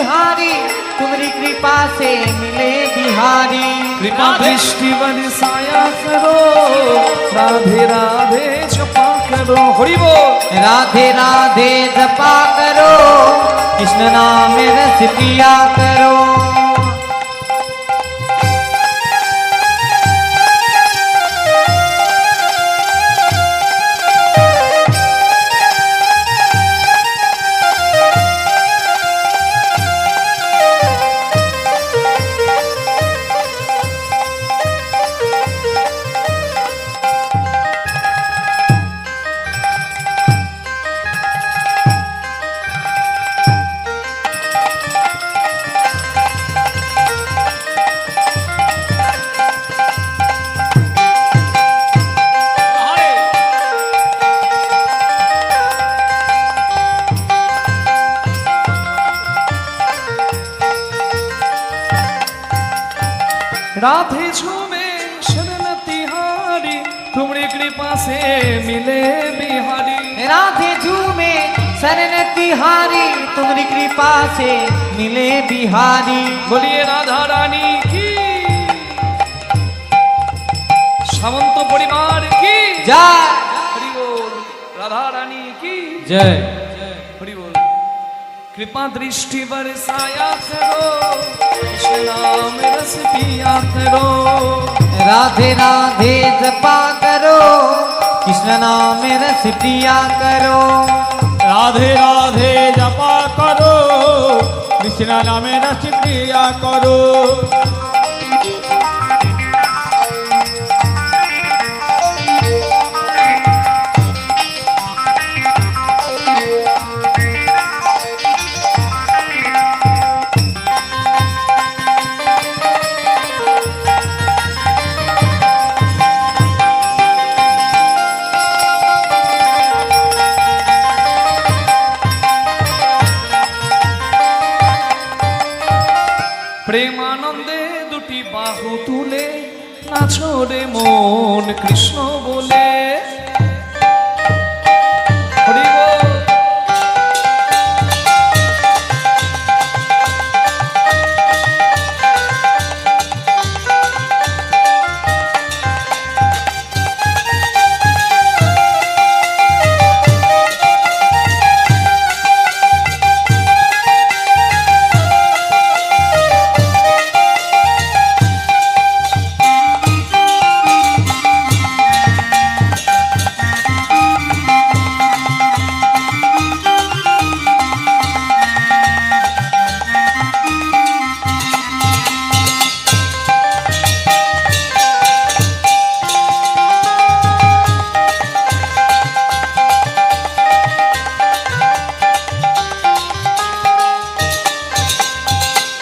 तिहारी तुम्हारी कृपा से मिले बिहारी। कृपा दृष्टि बरसाया करो राधे राधे जपा करो हरि बो राधे राधे जपा करो कृष्ण नाम रस पिया करो। राधे झूमे शरण तिहारी तुम्हारी कृपा से मिले बिहारी राधे झूमे शरण तिहारी तुम्हारी कृपा से मिले बिहारी बोलिए राधा रानी की सावंत परिवार की जय राधा रानी की जय कृपा दृष्टि बरसाया करो, कृष्ण नाम रस पिया करो। राधे राधे जपा करो, कृष्ण नाम रस पिया करो। राधे राधे जपा करो, कृष्ण नाम रस पिया करो। নাচরে মন কৃষ্ণ বলে।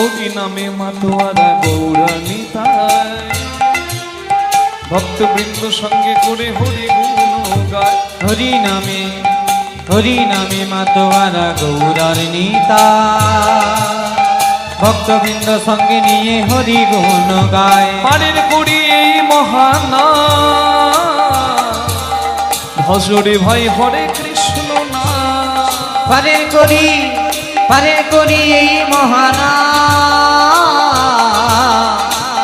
হরি নামে মাতোয়ারা গৌরানী তাই। ভক্তবৃন্দ সঙ্গে করে হরি গুণ গায়। হরি নামে হরি নামে মাতোয়ারা গৌরার নিতা ভক্তবৃন্দ সঙ্গে নিয়ে হরি গুণ গায়। পারের করি এই মহান ভজরে ভাই হরে কৃষ্ণ না পারের করি পারের করি মহানা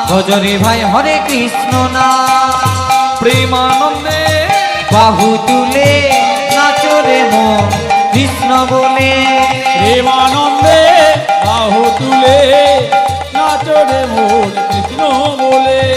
ভজরে ভাই হরে কৃষ্ণ না। প্রেমানন্দে বাহু তুলে নাচরে মন কৃষ্ণ বলে। প্রেমানন্দে বাহু তুলে নাচো রে মন কৃষ্ণ বলে।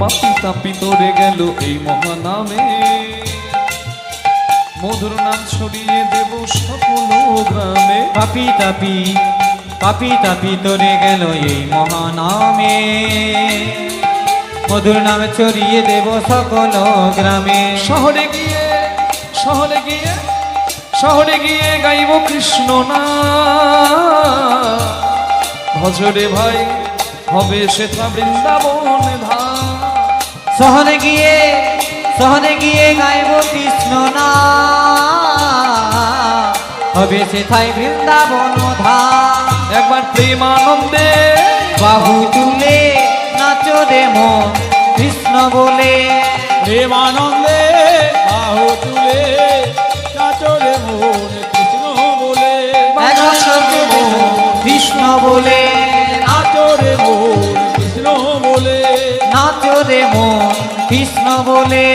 পাপি তাপি তোরে গেল এই মহানামে। মধুর নাম ছড়িয়ে দেব সকল গ্রামে। পাপি তাপি পাপি তাপি তোরে গেল এই মহানামে। মধুর নামে ছড়িয়ে দেব সকল গ্রামে। শহরে গিয়ে শহরে গিয়ে শহরে গিয়ে গাইব কৃষ্ণ না। ভজরে ভাই হবে সেটা বৃন্দাবন ধা শহরে গিয়ে শহরে গিয়ে গাইব কৃষ্ণ না। হবে সে সেথায় বৃন্দাবন ধাম। একবার প্রেম প্রেমানন্দে বাহু তুলে নাচো রে মন কৃষ্ণ বলে। প্রেমানন্দে বাহু তুলে নাচরে মন কৃষ্ণ বলে। নাচো রে কৃষ্ণ বলে। কৃষ্ণ বলে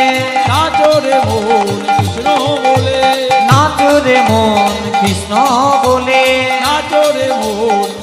নাচরে মন কৃষ্ণ বলে। নাচরে মন কৃষ্ণ বলে। নাচরে মন